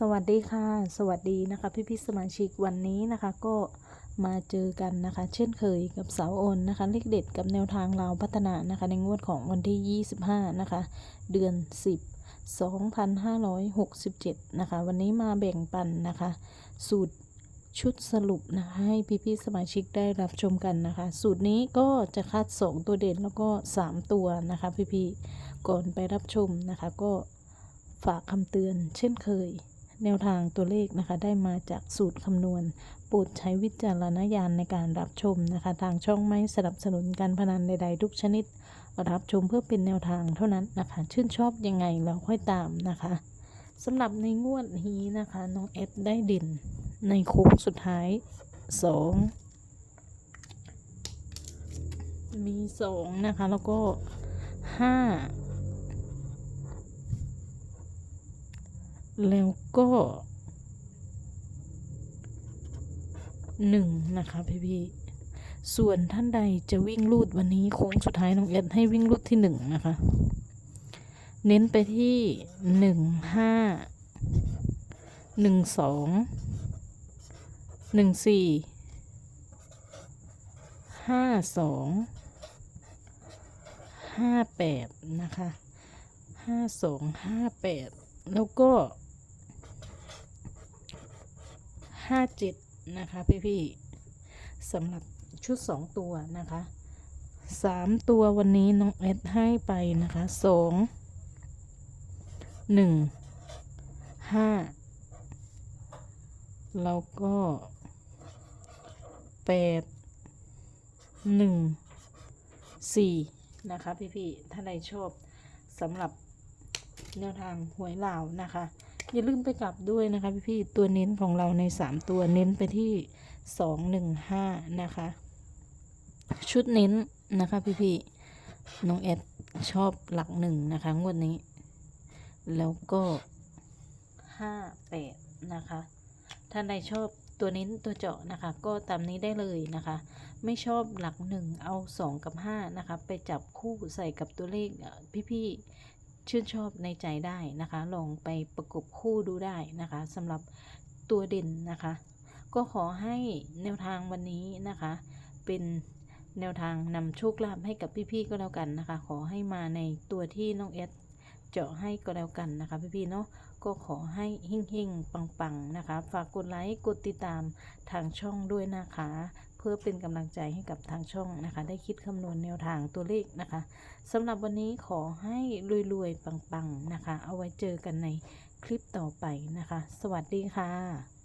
สวัสดีค่ะ สวัสดีนะคะพี่พี่สมาชิกวันนี้นะคะก็มาเจอกันนะคะ เช่นเคยกับเสาโอนนะคะเลขเด็ดกับแนวทางเราพัฒนานะคะในงวดของวันที่ 25 นะคะ เดือน 10 2567 นะคะ วันนี้มาแบ่งปันนะคะ สูตรชุดสรุปนะคะให้พี่พี่สมาชิกได้รับชมกันนะคะ สูตรนี้ก็จะคัด 2 ตัวเด่นแล้วก็ 3 ตัวนะคะพี่พี่ก่อนไปรับชมนะคะก็ฝากคำเตือนเช่นเคย แนวทางตัวเลขนะคะได้มาจากสูตรคำนวณโปรดใช้วิจารณญาณในการรับชมนะคะ ทางช่องไม่สนับสนุนการพนันใดๆทุกชนิด รับชมเพื่อเป็นแนวทางเท่านั้นนะคะ ชื่นชอบยังไงเราค่อยตามนะคะสำหรับในงวดนี้นะคะ น้องเอสได้ดินในค้งสุดท้าย 2 มี 2 นะคะ แล้วก็ 5 แล้วก็หนึ่งนะคะพี่พี่ๆส่วนท่านใดจะวิ่งลูดวันนี้โค้งสุดท้ายน้องเอ็ดให้วิ่งลูดที่หนึ่งนะคะ เน้นไปที่หนึ่งห้าหนึ่งสองหนึ่งสี่ห้าสองห้าแปดนะคะห้าสองห้าแปดแล้วก็ ห้าเจ็ดนะคะพี่พี่ๆสำหรับชุดสองตัวนะคะสามตัววันนี้น้องเอดให้ไปนะคะสองหนึ่งห้าแล้วก็แปดหนึ่งสี่นะคะพี่พี่ๆถ้าใดชอบสำหรับแนวทางหวยลาวนะคะ อย่าลืมไปกลับด้วยนะคะพี่ๆตัวเน้นของเราใน 3 ตัวเน้นไปที่ 215 นะคะ ชุดเน้นนะคะพี่ๆน้องแอดชอบหลักหนึ่งนะคะงวดนี้ แล้วก็58นะคะท่านใดชอบตัวเน้นตัวเจาะนะคะ ก็ตามนี้ได้เลยนะคะ ไม่ชอบหลักหนึ่งเอา2กับ5นะคะ ไปจับคู่ใส่กับตัวเลขพี่ๆ ชื่นชอบในใจได้นะคะ ลองไปประกบคู่ดูได้นะคะสำหรับตัวเด่นนะคะ ก็ขอให้แนวทางวันนี้นะคะ เป็นแนวทางนำโชคลาภให้กับพี่ๆก็แล้วกันนะคะ ขอให้มาในตัวที่น้องเอสเจาะให้ก็แล้วกันนะคะ พี่ๆเนาะก็ขอให้เฮ่งๆปังๆนะคะ ฝากกดไลค์กดติดตามทางช่องด้วยนะคะ พื่อเป็นกำลังใจให้กับทางช่องนะคะ ได้คิดคำนวณแนวทางตัวเลขนะคะสำหรับวันนี้ขอให้รวยๆปังๆนะคะ เอาไว้เจอกันในคลิปต่อไปนะคะ สวัสดีค่ะ